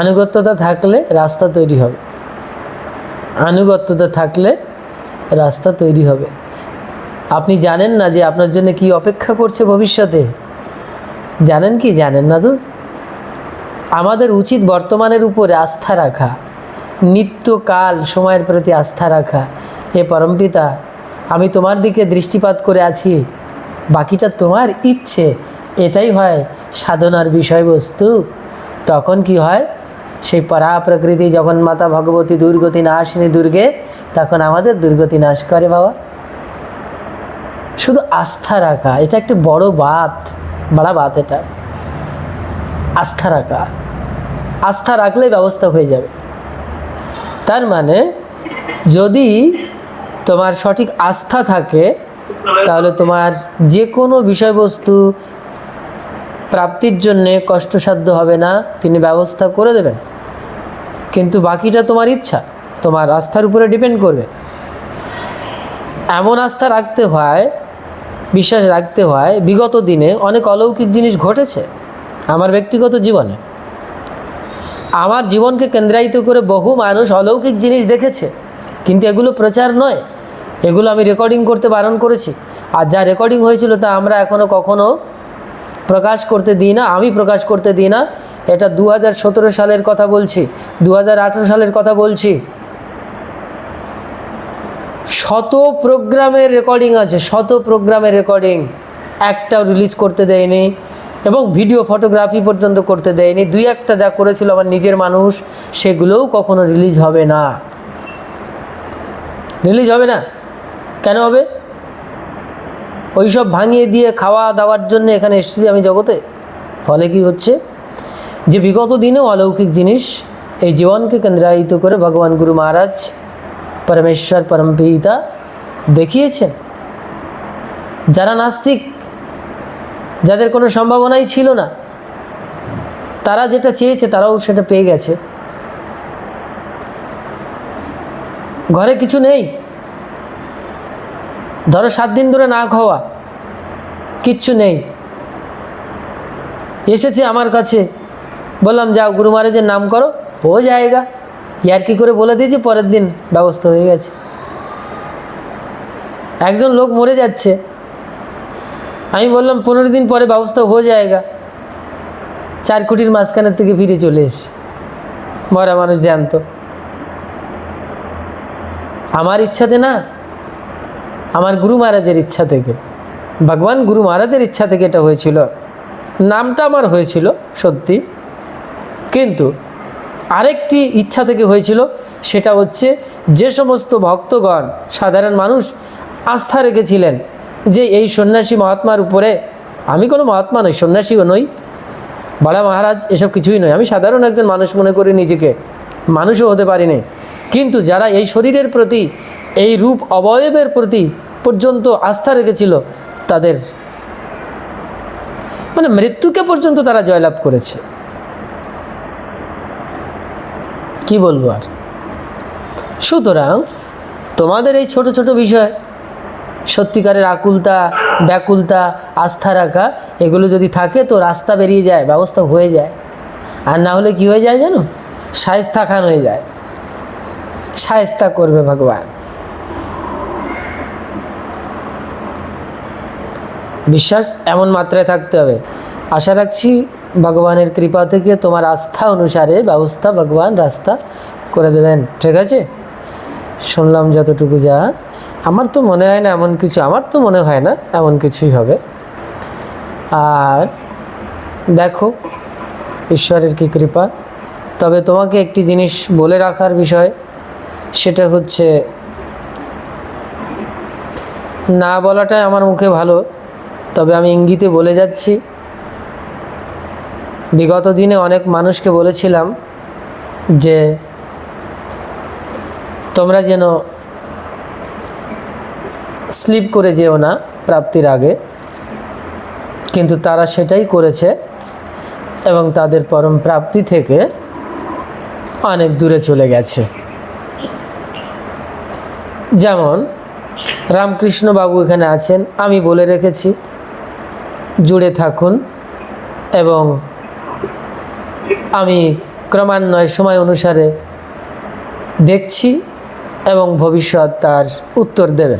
আনুগত্যতা থাকলে রাস্তা তৈরি হবে। আনুগত্যতা থাকলে রাস্তা তৈরি হবে। আপনি জানেন না যে আপনার জন্য কি অপেক্ষা করছে ভবিষ্যতে? জানেন কি? জানেন না তো? আমাদের উচিত বর্তমানের উপরে আস্থা রাখা, নিত্যকাল সময়ের প্রতি আস্থা রাখা। হে পরমপিতা আমি তোমার দিকে দৃষ্টিপাত করে আছি, বাকিটা তোমার ইচ্ছে। এটাই হয় সাধনার বিষয়বস্তু। তখন কি হয়? সেই পরা প্রকৃতি যখন মাতা ভগবতী দুর্গতি নাশিনী দুর্গে, তখন আমাদের দুর্গতি নাশ করে বাবা। শুধু আস্থা রাখা, এটা একটা বড় বাত বড় বাত এটা। আস্থা রাখা। আস্থা রাখলে ব্যবস্থা হয়ে যাবে। তার মানে যদি তোমার সঠিক আস্থা থাকে, তাহলে তোমার যে কোনো বিষয়বস্তু প্রাপ্তির জন্যে কষ্টসাধ্য হবে না, তিনি ব্যবস্থা করে দেবেন। কিন্তু বাকিটা তোমার ইচ্ছা। তোমার আস্থার উপরে ডিপেন্ড করবে। এমন আস্থা রাখতে হয়, বিশ্বাস রাখতে হয়, বিগত দিনে অনেক অলৌকিক জিনিস ঘটেছে আমার ব্যক্তিগত জীবনে। আমার জীবনকে কেন্দ্রায়িত করে বহু মানুষ অলৌকিক জিনিস দেখেছে, কিন্তু এগুলো প্রচার নয়। এগুলো আমি রেকর্ডিং করতে বারণ করেছি। আর যা রেকর্ডিং হয়েছিল তা আমরা এখনও কখনো প্রকাশ করতে দিই না, আমি প্রকাশ করতে দিই না। এটা দু হাজার সতেরো সালের কথা বলছি। দু হাজার আঠেরো সালের কথা বলছি। শত প্রোগ্রামের রেকর্ডিং আছে, শত প্রোগ্রামের রেকর্ডিং। একটাও রিলিজ করতে দেয়নি এবং ভিডিও ফটোগ্রাফি পর্যন্ত করতে দেয়নি। দুই একটা যা করেছিল আমার নিজের মানুষ, সেগুলোও কখনো রিলিজ হবে না। রিলিজ হবে না? কেন হবে? ওইসব ভাঙিয়ে দিয়ে খাওয়া দাওয়ার জন্য এখানে এসেছি আমি জগতে? ফলে কি হচ্ছে? যে বিগত দিনেও অলৌকিক জিনিস এই জীবনকে কেন্দ্রায়িত করে ভগবান গুরু মহারাজ পরমেশ্বর পরমপিতা দেখিয়েছেন। যারা নাস্তিক, যাদের কোনো সম্ভাবনাই ছিল না, তারা যেটা চেয়েছে তারাও সেটা পেয়ে গেছে। ঘরে কিছু নেই। ধরো সাত দিন ধরে না খাওয়া, কিচ্ছু নেই। এসেছে আমার কাছে বললাম, যাও গুরু মহারাজের নাম করো। ও যায়গা ইয়ার কি করে বলে দিয়েছে? পরের দিন ব্যবস্থা হয়ে গেছে। একজন লোক মরে যাচ্ছে। আমি বললাম, পনেরো দিন পরে ব্যবস্থা হয়ে যায়গা চার কোটির মাঝখানের থেকে ফিরে চলে এস। মরা মানুষ জ্যান্ত। আমার ইচ্ছাতে না, আমার গুরু মহারাজের ইচ্ছা থেকে, ভগবান গুরু মহারাজের ইচ্ছা থেকে এটা হয়েছিল। নামটা আমার হয়েছিল, সত্যি। কিন্তু আরেকটি ইচ্ছা থেকে হয়েছিল, সেটা হচ্ছে যে সমস্ত ভক্তগণ, সাধারণ মানুষ আস্থা রেখেছিলেন যে এই সন্ন্যাসী মহাত্মার উপরে, আমি কোনো মহাত্মা নই, সন্ন্যাসীও নই, বড়া মহারাজ এসব কিছুই নয়, আমি সাধারণ একজন মানুষ মনে করি নিজেকে, মানুষও হতে পারিনি। কিন্তু যারা এই শরীরের প্রতি, এই রূপ অবয়বের প্রতি পর্যন্ত আস্থা রেখেছিল, তাদের মানে মৃত্যুকে পর্যন্ত তারা জয়লাভ করেছে। কি বলব আর? সুতরাং তোমাদের এই ছোট ছোট বিষয়, সত্যিকারের আকুলতা, ব্যাকুলতা, আস্থা রাখা, এগুলো যদি থাকে তো রাস্তা বেরিয়ে যায়, ব্যবস্থা হয়ে যায়। আর না হলে কি হয়ে যায় জানো? সায়স্তা খান হয়ে যায়। সায়স্তা করবে ভগবান। বিশ্বাস এমন মাত্রায় থাকতে হবে। আশা রাখছি ভগবানের কৃপা থেকে তোমার আস্থা অনুসারে ব্যবস্থা ভগবান রাস্তা করে দেবেন, ঠিক আছে? শুনলাম যতটুকু যা। আমার তো মনে হয় না এমন কিছু, আমার তো মনে হয় না এমন কিছুই হবে। আর দেখো, ঈশ্বরের কি কৃপা। তবে তোমাকে একটি জিনিস বলে রাখার বিষয়, সেটা হচ্ছে, না বলাটাই আমার মুখে ভালো। তবে আমি ইঙ্গিতে বলে যাচ্ছি বিগত দিনে অনেক মানুষকে বলেছিলাম যে তোমরা যেন স্লিপ করে যেও না প্রাপ্তির আগে, কিন্তু তারা সেটাই করেছে এবং তাদের পরম প্রাপ্তি থেকে অনেক দূরে চলে গেছে। যেমন, রামকৃষ্ণ বাবু এখানে আছেন, আমি বলে রেখেছি, জুড়ে থাকুন এবং আমি ক্রমান্বয়ে সময় অনুসারে দেখছি এবং ভবিষ্যৎ তার উত্তর দেবে।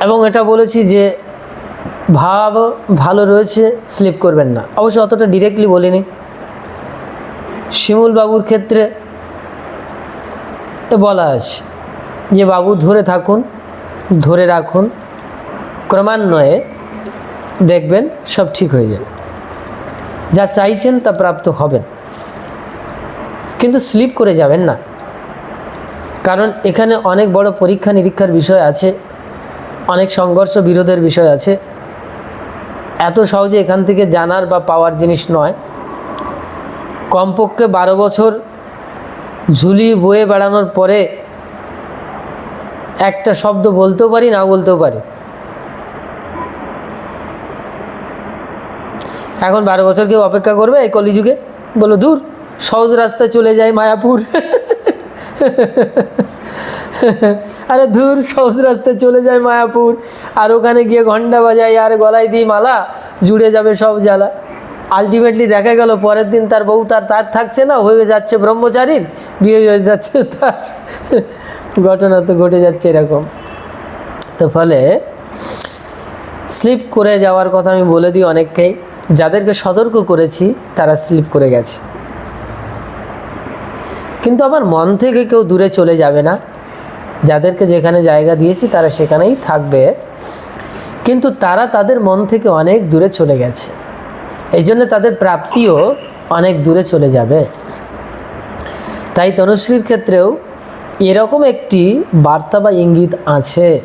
এবং এটা বলেছি যে ভাব ভালো রয়েছে স্লিপ করবেন না। অবশ্য অতটা ডিরেক্টলি বলিনি। শিমুল বাবুর ক্ষেত্রে বলা আছে যে বাবু ধরে থাকুন, ধরে রাখুন, ক্রমান্বয়ে দেখবেন সব ঠিক হয়ে যাবে। যা চাইছেন তা প্রাপ্ত হবেন। কিন্তু স্লিপ করে যাবেন না। কারণ এখানে অনেক বড় পরীক্ষা নিরীক্ষার বিষয় আছে, অনেক সংঘর্ষ বিরোধের বিষয় আছে। এত সহজে এখান থেকে জানার বা পাওয়ার জিনিস নয়। কমপক্ষে বারো বছর ঝুলি বয়ে বেড়ানোর পরে একটা শব্দ বলতেও পারি, না বলতেও পারি। এখন বারো বছর কেউ অপেক্ষা করবে এই কলিযুগে? বলো, দূর, সহজ রাস্তায় চলে যায় মায়াপুর। আরে দূর, সহজ রাস্তায় চলে যায় মায়াপুর। আর ওখানে গিয়ে ঘণ্টা বাজাই আর গলায় দিই মালা, জুড়ে যাবে সব জ্বালা। আলটিমেটলি দেখা গেল, পরের দিন তার বউ তার তার থাকছে না, হয়ে যাচ্ছে ব্রহ্মচারীর, বিয়ে হয়ে যাচ্ছে তার। ঘটনা তো ঘটে যাচ্ছে এরকম। তো ফলে স্লিপ করে যাওয়ার কথা আমি বলে দিই অনেককেই। যাদেরকে সতর্ক করেছি, তারা স্লিপ করে গেছে। কিন্তু আমার মন থেকে কেউ দূরে চলে যাবে না। যাদেরকে যেখানে জায়গা দিয়েছি, তারা সেখানেই থাকবে। কিন্তু তারা তাদের মন থেকে অনেক দূরে চলে গেছে। এই জন্য তাদের প্রাপ্তিও অনেক দূরে চলে যাবে। তাই তনুশ্রীর ক্ষেত্রেও এরকম একটি বার্তা বা ইঙ্গিত আছে।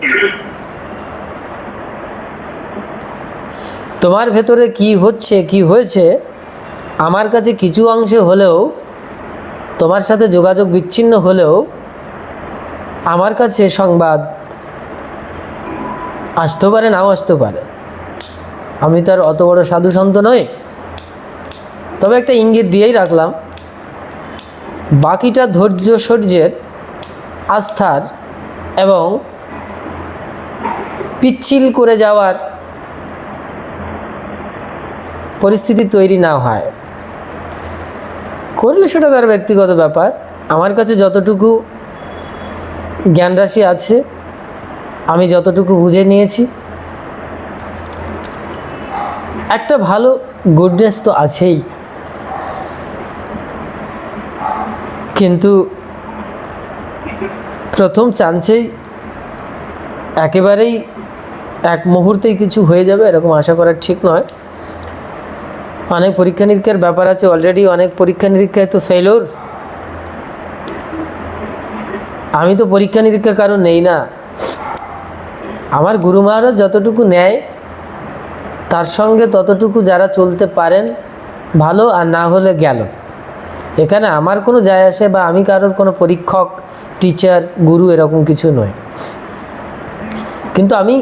তোমার ভেতরে কি হচ্ছে, কি হয়েছে, আমার কাছে কিছু অংশে হলেও, তোমার সাথে যোগাযোগ বিচ্ছিন্ন হলেও, আমার কাছে সংবাদ আসতেও পারে, নাও আসতে পারে। আমি তো আর অত বড় সাধু সন্ত নই। তবে একটা ইঙ্গিত দিয়েই রাখলাম, বাকিটা ধৈর্য সূর্যের আস্থার এবং পিচ্ছিল করে যাওয়ার পরিস্থিতি তৈরি না হয়। করলে সেটা তার ব্যক্তিগত ব্যাপার। আমার কাছে যতটুকু জ্ঞান রাশি আছে, আমি যতটুকু বুঝে নিয়েছি। একটা ভালো গুডনেস তো আছেই। কিন্তু প্রথম চান্সেই একেবারেই এক মুহূর্তেই কিছু হয়ে যাবে, এরকম আশা করা ঠিক নয়। অনেক পরীক্ষা নিরীক্ষার ব্যাপার আছে অলরেডি অনেক পরীক্ষা নিরীক্ষায় তো ফেলোর আমি তো পরীক্ষা নিরীক্ষা কারণ নেই না। আমার গুরু মহারাজ যতটুকু নেয়, তার সঙ্গে ততটুকু যারা চলতে পারেন, ভালো আর না হলে গেল। এখানে আমার কোনো যায় আসে বা আমি কারোর কোনো পরীক্ষক টিচার গুরু এরকম কিছু নয়। কিন্তু আমি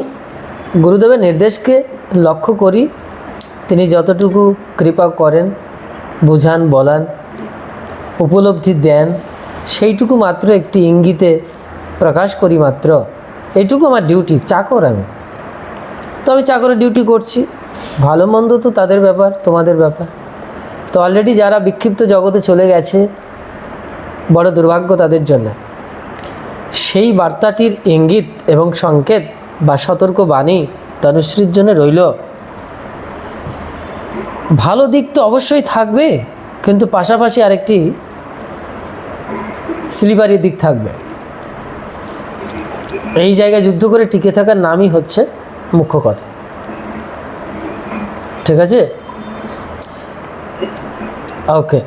গুরুদেবের নির্দেশকে লক্ষ্য করি তিনি যতটুকু কৃপা করেন, বোঝান, বলান, উপলব্ধি দেন, সেইটুকু মাত্র একটি ইঙ্গিতে প্রকাশ করি মাত্র। এইটুকু আমার ডিউটি চাকর আমি। তো আমি চাকরের ডিউটি করছি। ভালো মন্দ তো তাদের ব্যাপার, তোমাদের ব্যাপার। তো অলরেডি যারা বিক্ষিপ্ত জগতে চলে গেছে, বড় দুর্ভাগ্য তাদের জন্য। সেই বার্তাটির ইঙ্গিত এবং সংকেত বা সতর্ক বাণী তনুশ্রীর জন্য রইল। ভালো দিক তো অবশ্যই থাকবে, কিন্তু পাশাপাশি আরেকটি স্লিপারি দিক থাকবে। এই জায়গায় যুদ্ধ করে টিকে থাকার নামই হচ্ছে মুখ্য কথা। ঠিক আছে? ওকে।